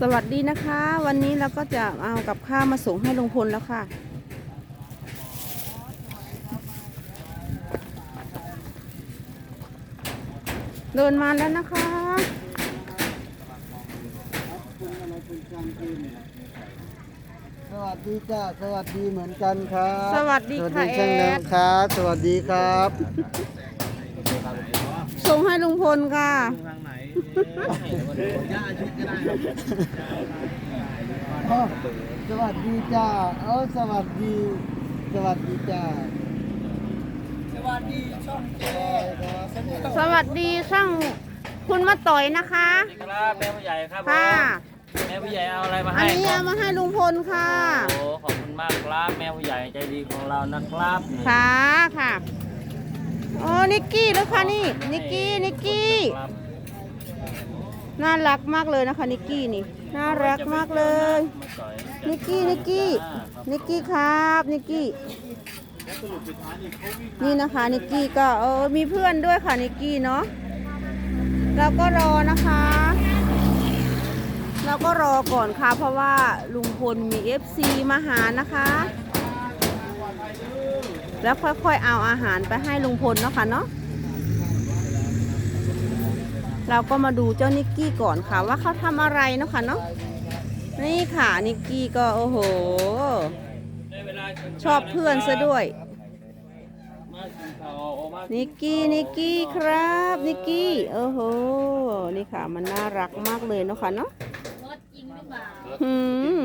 สวัสดีนะคะ วันนี้เราก็จะเอากับข้าวมาส่งให้ลุงพลแล้วค่ะ เดินมาแล้วนะคะ สวัสดีจ้าสวัสดีเหมือนกันครับสวัสดีค่ะสวัสดีเช่นแอเดิมดครับ สวัสดีครับ ส่งให้ลุงพลค่ะ อ้อสวัสดีจ้าเออสวัสดี สวัสดีจ้า สวัสดีช่องเจครับสวัสดีช่างคุณมาต่อยนะคะ ครับแม่ผู้ใหญ่ครับผมค่ะ แม่ผู้ใหญ่เอาอะไรมาอันให้นี้ครัเอาบมาให้ลุงพลค่ะ โอ้ขอบคุณมากครับแม่ผู้ใหญ่ใจดีของเรานะครับค่ะค่ะ โอ้นิกกี้แล้วค่ะนี่ นิกกี้ นิกกี้ ครับ น่ารักมากเลยนะคะนิกกี้นี่ น่ารักมากเลย นิกกี้นิกกี้นิกกี้ครับนิกกี้นี่นะคะนิกกี้ก็เออมีเพื่อนด้วยค่ะนิกกี้เนาะเราก็รอนะคะ เราก็รอก่อนค่ะ เพราะว่าลุงพลมี FC มาหานะคะ แล้วค่อยๆเอาอาหารไปให้ลุงพลเนาะค่ะเนาะ เราก็มาดูเจ้านิกกี้ก่อนค่ะว่าเขาทำอะไรเนาะค่ะเนาะนี่ค่ะนิกกี้ก็โอ้โหได้เวลากินชอบเพื่อนซะด้วยมากินข้าวออกมานิกกี้นิกกี้ครับนิกกี้โอ้โหนี่ค่ะมันน่ารักมากเลยเนาะค่ะเนาะหืม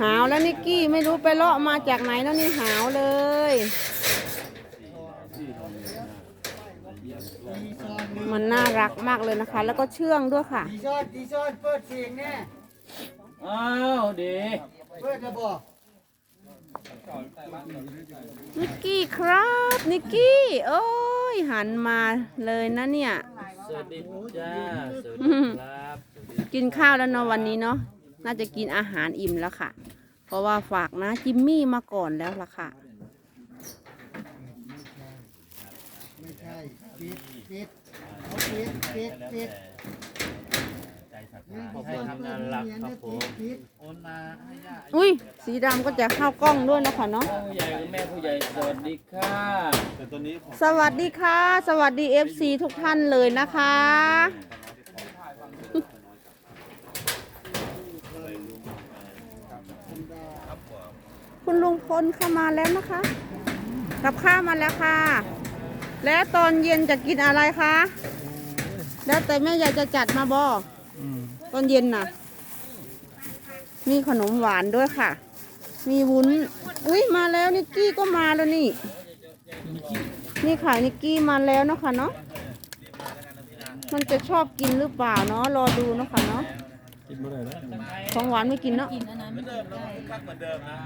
หาวแล้วนิกกี้ไม่รู้ไปเลาะมาจากไหนแล้วนี่หาวเลย มันน่ารักมากเลยนะคะ แล้วก็เชื่องด้วยค่ะ ดีซอนดีซอนเปิดเสียงแน่อ้าวดีเปิดกระบอกนิกกี้ครับ นิกกี้ โอ้ย หันมาเลยนะเนี่ย สวัสดีจ้าสวัสดีครับสวัสดีกินข้าวแล้วเนาะวันนี้เนาะน่าจะกินอาหารอิ่มแล้วค่ะ เพราะว่าฝากนะจิมมี่มาก่อนแล้วล่ะค่ะ ไม่ใช่ปิดเอาปิดปิดปิดขอบคุณน่ารักครับผมปิดโอนมาให้ย่าอุ้ย สีดำก็จะเข้ากล้องด้วยนะคะเนาะผู้ใหญ่แม่ผู้ใหญ่สวัสดีค่ะสวัสดีค่ะ สวัสดี FC ทุกท่านเลยนะคะ คุณลุงพลเข้ามาแล้วนะคะ กับข้าวมาแล้วค่ะ แล้วตอนเย็นจะกินอะไรคะ แล้วแต่แม่ยายจะจัดมาบอตอนเย็นน่ะ มีขนมหวานด้วยค่ะ มีวุ้น อุ้ยมาแล้วนิกกี้ก็มาแล้วนี่ นี่ค่ะนิกกี้มาแล้วเนาะค่ะเนาะ มันจะชอบกินหรือเปล่าเนาะรอดูเนาะค่ะเนาะของหวานไม่กินเนาะ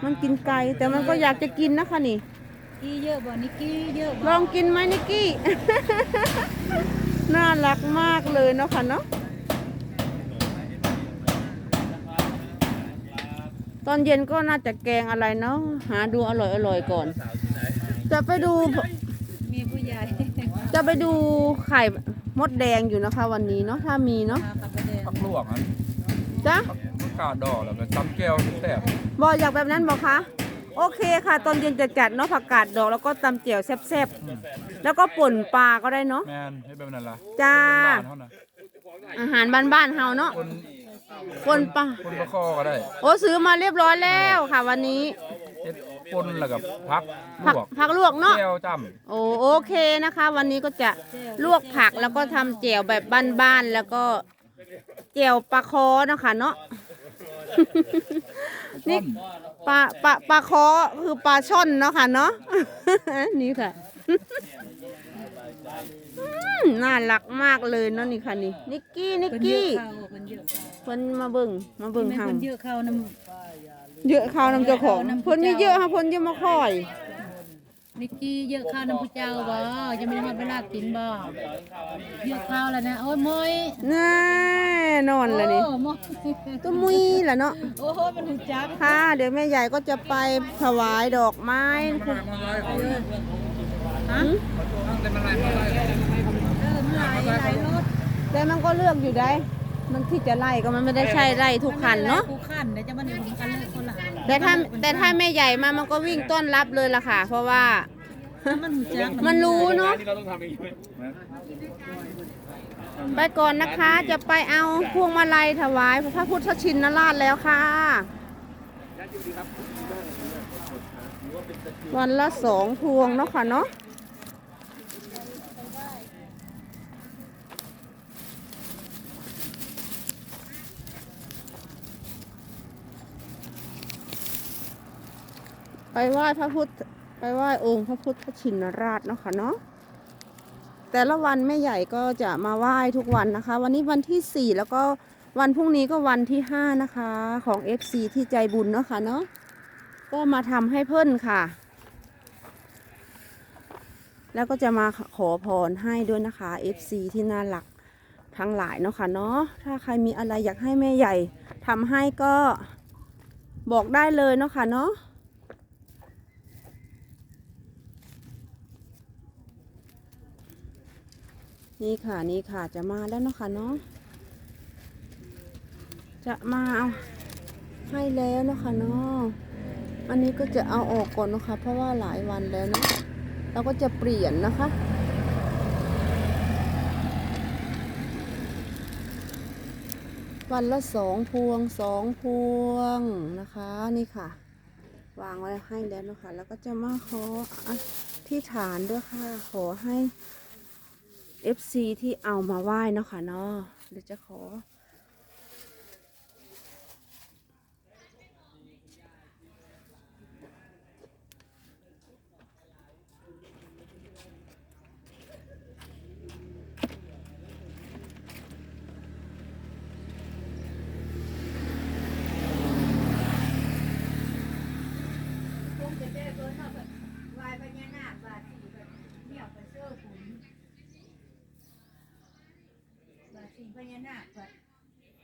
มันกินไก่แต่มันก็อยากจะกินนะคะนี่ กี้เยอะบ่นิกกี้เยอะลบ่องกินไหมนิกกี้ น่ารักมากเลยเนาะค่ะเนาะ ตอนเย็นก็น่าจะแกงอะไรเนาะ หาดูอร่อยอร่อยๆก่อน จะไปดูมีผู้ใหญ่จะไปดูไข่มดแดงอยู่นะคะ วันนี้เนาะถ้ามีเนาะมากับประเด็นผักลวกอันจ้ะผักกาดดอกแล้วก็ตำแก้วแซ่บบอกอยากแบบนั้นบอกคะ โอเคค่ะ ตอนเย็นจะจัดเนาะผักกาดดอกแล้วก็ตำเจียวแซ่บๆ แล้วก็ป่นปลาก็ได้เนาะแมนให้แบบนั้นล่ะจ้า บ้านเท่านั้นอาหารบ้านๆเฮาเนาะคนป่นปลา คนละข้อก็ได้โอ้ซื้อมาเรียบร้อยแล้วค่ะ วันนี้เฮ็ดปนแล้วกับผักลผักวกผักลวกเนาะ แก้วจ้โอ้โอเคนะคะ วันนี้ก็จะลวกผักแล้วก็ทำเจียวแบบบ้านๆแล้วก็เจียวปลาคอเนาะคะเนาะ นี่ปลาปลาปลาคอคือปลาช่อนเนาะค่ะเนาะ นี่ค่ะอืมน่ารักมากเลยเนาะนี่ค่ะนี่นิกกี้นิกคนเยอะกี้เข้าคนเยอะเข้าเพิ่นมาเบิ่งมาเบิ่งแม่เฮาคนเยอะเข้าน้เยอะข้าวนำเจ้าของเอานำเพิ่นมีเยอะค่ะเพิ่นเยอะมาคอยำ นิกกี้เยอะเข้าน้ำผู้เจ้าบ่ยังไม่ได้มาเวลากินบ่เยอะเข้าแล้วนะโอ้ยมอยแน่นอนแล้วนี่โอ้มอยก็มุยแหละเนาะโอ้โหมันหูจักค่ะ เดี๋ยวแม่ใหญ่ก็จะไปถวายดอกไม้นะคะฮะำแต่มันไรมาไรเออมันหลายหลายรถแต่มันก็เลือกอยู่ได้เมันที่จะไล่ก็มันไม่ได้ใช่ไล่ทุกคันเนาะทุกคันเดี๋ยวจะมาเดี๋ยวผมกันเลยคนละแต่ถ้าแต่ถ้าแม่ใหญ่มามันก็วิ่งต้อนรับเลยล่ะค่ะ เพราะว่า มันหูจักมันรู้เนาะที่เราต้องทำเองใช่ไหมไปก่อนนะคะจะไปเอาพวงมาลัยถวายพระพุทธชินราชแล้วค่ะวันละสองพวงเนาะค่ะเนาะ ไปไหว้พระพุทธไปไหว้องค์พระพุทธชินราชเนาะค่ะเนาะแต่ละวันแม่ใหญ่ก็จะมาไหว้ทุกวันนะคะ วันนี้วันที่สี่แล้วก็วันพรุ่งนี้ก็วันที่ห้านะคะของ FC ที่ใจบุญเนาะค่ะเนาะก็มาทำให้เพิ่นค่ะ แล้วก็จะมาขอพรให้ด้วยนะคะ FC ที่น่ารักทั้งหลายเนาะค่ะเนาะถ้าใครมีอะไรอยากให้แม่ใหญ่ทำให้ก็บอกได้เลยเนาะค่ะเนาะ นี่ค่ะนี่ค่ะจะมาแล้วเนาะค่ะเนาะจะมาเอาให้แล้วเนาะค่ะเนาะอันนี้ก็จะเอาออกก่อนเนาะคะ เพราะว่าหลายวันแล้วเนาะเราก็จะเปลี่ยนนะคะ วันละสองพวงสองพวงนะคะนี่ค่ะ วางไว้ให้แล้วเนาะคะ แล้วก็จะมาขออที่ฐานด้วยค่ะ ขอให้ FC ที่เอามาไหว้เนาะค่ะเนาะเดี๋ยวจะขอ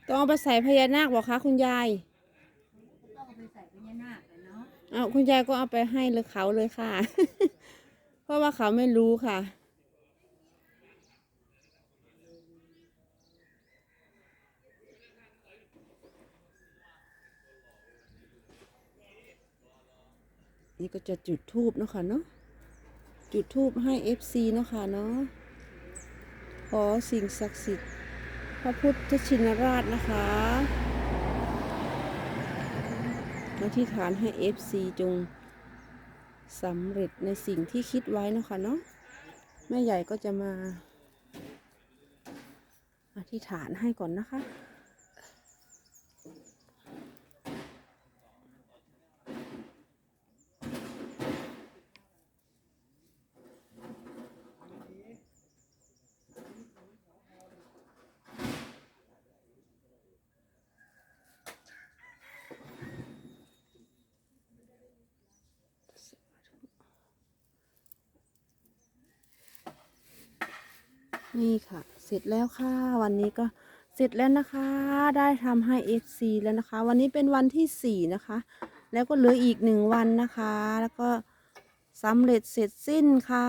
ต้องเอาไปใส่พญานาคบอกคะคุณยายเอาคุณยายก็เอาไปให้เลยเขาเลยค่ะ เพราะว่าเขาไม่รู้ค่ะ นี่ก็จะจุดทูบเนาะค่ะเนาะจุดทูบให้ FC เนาะค่ะเนาะขอสิ่งศักดิ์สิทธิ์ พระพุทธชินราชนะคะอธิษฐานให้ FC จงสำเร็จในสิ่งที่คิดไว้นะคะเนาะแม่ใหญ่ก็จะมา อธิษฐานให้ก่อนนะคะ นี่ค่ะ เสร็จแล้วค่ะ วันนี้ก็เสร็จแล้วนะคะ ได้ทำให้ FC แล้วนะคะ วันนี้เป็นวันที่สี่นะคะ แล้วก็เหลืออีกหนึ่งวันนะคะ แล้วก็สำเร็จเสร็จสิ้นค่ะ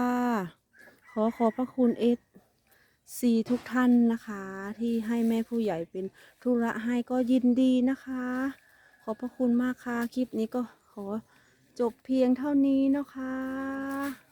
ขอขอบพระคุณ FC ทุกท่านนะคะ ที่ให้แม่ผู้ใหญ่เป็นธุระให้ก็ยินดีนะคะ ขอบพระคุณมากค่ะ คลิปนี้ก็ขอจบเพียงเท่านี้นะคะ